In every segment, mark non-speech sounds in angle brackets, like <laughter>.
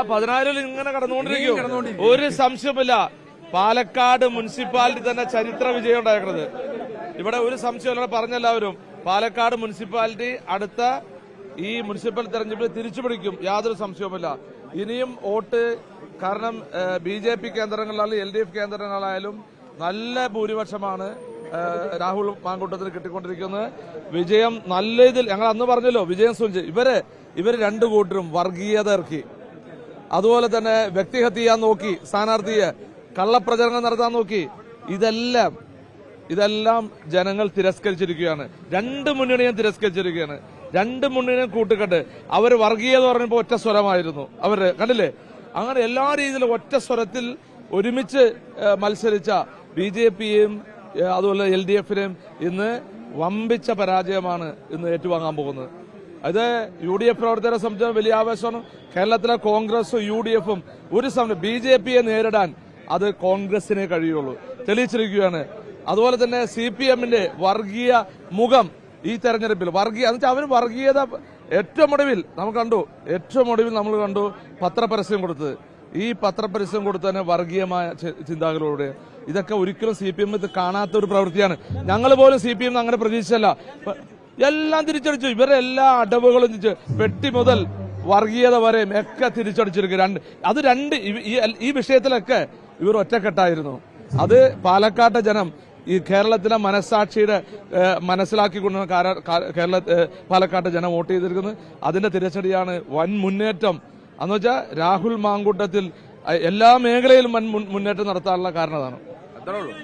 ആ പതിനായിരം ഇങ്ങനെ കടന്നുകൊണ്ടിരിക്കും. ഒരു സംശയമില്ല പാലക്കാട് മുനിസിപ്പാലിറ്റി തന്നെ ചരിത്ര വിജയം ഉണ്ടായിരുന്നത് ഇവിടെ ഒരു സംശയമില്ല പറഞ്ഞെല്ലാവരും പാലക്കാട് മുനിസിപ്പാലിറ്റി അടുത്ത ഈ മുനിസിപ്പൽ തെരഞ്ഞെടുപ്പിൽ തിരിച്ചു പിടിക്കും. യാതൊരു സംശയവുമില്ല. ഇനിയും വോട്ട് കാരണം ബി ജെ പി കേന്ദ്രങ്ങളിലായാലും എൽ ഡി എഫ് കേന്ദ്രങ്ങളായാലും നല്ല ഭൂരിപക്ഷമാണ് രാഹുൽ മാങ്കൂട്ടത്തിന് കിട്ടിക്കൊണ്ടിരിക്കുന്നത്. വിജയം നല്ല ഇതിൽ ഞങ്ങൾ അന്ന് പറഞ്ഞല്ലോ വിജയം സൂചിച്ച്. ഇവർ ഇവർ രണ്ടു കൂട്ടരും വർഗീയത ഇറക്കി അതുപോലെ തന്നെ വ്യക്തിഹത്യ ചെയ്യാൻ നോക്കി സ്ഥാനാർത്ഥിയെ കള്ളപ്രചരണം നടത്താൻ നോക്കി ഇതെല്ലാം ഇതെല്ലാം ജനങ്ങൾ തിരസ്കരിച്ചിരിക്കുകയാണ്. രണ്ട് മുന്നണിയും തിരസ്കരിച്ചിരിക്കുകയാണ്. രണ്ട് മുന്നണിയും കൂട്ടുകെട്ട്. അവർ വർഗീയത പറഞ്ഞപ്പോൾ ഒറ്റ സ്വരമായിരുന്നു. അവർ കണ്ടില്ലേ? അങ്ങനെ എല്ലാ രീതിയിലും ഒറ്റ സ്വരത്തിൽ ഒരുമിച്ച് മത്സരിച്ച ബി ജെ പിയും അതുപോലെ എൽ ഡി എഫിനെയും ഇന്ന് വമ്പിച്ച പരാജയമാണ് ഇന്ന് ഏറ്റുവാങ്ങാൻ പോകുന്നത്. അത് യു ഡി എഫ് പ്രവർത്തകരെ സംബന്ധിച്ച് വലിയ ആവേശമാണ്. കേരളത്തിലെ കോൺഗ്രസും യു ഡി എഫും ഒരു സമയം ബി ജെ പിയെ നേരിടാൻ അത് കോൺഗ്രസിനെ കഴിയുള്ളൂ. തെളിയിച്ചിരിക്കുകയാണ്. അതുപോലെ തന്നെ സി പി എമ്മിന്റെ വർഗീയ മുഖം ഈ തെരഞ്ഞെടുപ്പിൽ വർഗീയ എന്ന് വെച്ചാൽ അവർ വർഗീയത ഏറ്റവും ഒടുവിൽ നമ്മൾ കണ്ടു. ഏറ്റവും ഒടുവിൽ നമ്മൾ കണ്ടു പത്രപരസ്യം കൊടുത്തത്. ഈ പത്രപരസ്യം കൊടുത്തതിന് വർഗീയമായ ചി- ചിന്താഗതികളോടെ. ഇതൊക്കെ ഒരിക്കലും സി പി എം കാണാത്ത ഒരു പ്രവൃത്തിയാണ്. ഞങ്ങൾ പോലും സി പി എം അങ്ങനെ പ്രതീക്ഷിച്ചല്ല എല്ലാം തിരിച്ചടിച്ചു. ഇവരെ എല്ലാ അടവുകളും വെട്ടി മുതൽ വർഗീയത വരെയും ഒക്കെ തിരിച്ചടിച്ചിരിക്കും രണ്ട് അത് രണ്ട് ഈ വിഷയത്തിലൊക്കെ ഇവർ ഒറ്റക്കെട്ടായിരുന്നു. അത് പാലക്കാട്ടെ ജനം ഈ കേരളത്തിലെ മനസ്സാക്ഷിയുടെ മനസ്സിലാക്കി മനസ്സിലാക്കിക്കൊണ്ടാണ് കേരള പാലക്കാട്ടെ ജനം വോട്ട് ചെയ്തിരിക്കുന്നത്. അതിന്റെ തിരിച്ചടിയാണ് വൻ മുന്നേറ്റം. എന്ന് വെച്ചാൽ രാഹുൽ മാങ്കൂട്ടത്തിൽ എല്ലാ മേഖലയിലും വൻ മുന്നേറ്റം നടത്താനുള്ള കാരണം അതാണ് അത്രേ ഉള്ളൂ.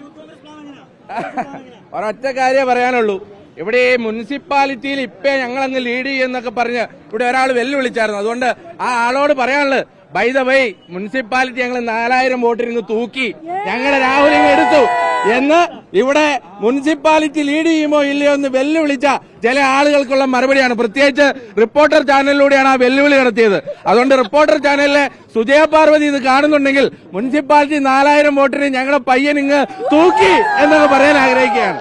<laughs> ഒരൊറ്റ കാര്യമേ പറയാനുള്ളൂ. ഇവിടെ മുനിസിപ്പാലിറ്റിയിൽ ഇപ്പേ ഞങ്ങൾ അങ്ങ് ലീഡ് ചെയ്യുന്നൊക്കെ പറഞ്ഞ് ഇവിടെ ഒരാൾ വെല്ലുവിളിച്ചായിരുന്നു. അതുകൊണ്ട് ആ ആളോട് പറയാനുള്ളത് ബൈ ദ വൈ മുനിസിപ്പാലിറ്റി ഞങ്ങൾ നാലായിരം വോട്ടിരുന്ന് തൂക്കി ഞങ്ങളെ രാഹുലിനെ എടുത്തു എന്ന് ഇവിടെ മുനിസിപ്പാലിറ്റി ലീഡ് ചെയ്യുമോ ഇല്ലയോ എന്ന് വെല്ലുവിളിച്ച ചില ആളുകൾക്കുള്ള മറുപടിയാണ്. പ്രത്യേകിച്ച് റിപ്പോർട്ടർ ചാനലിലൂടെയാണ് ആ വെല്ലുവിളി നടത്തിയത്. അതുകൊണ്ട് റിപ്പോർട്ടർ ചാനലിലെ സുജയ പാർവതി ഇത് കാണുന്നുണ്ടെങ്കിൽ മുനിസിപ്പാലിറ്റി നാലായിരം വോട്ടിന് ഞങ്ങളുടെ പയ്യൻ ഇങ്ങ് തൂക്കി എന്നൊക്കെ പറയാൻ ആഗ്രഹിക്കുകയാണ്.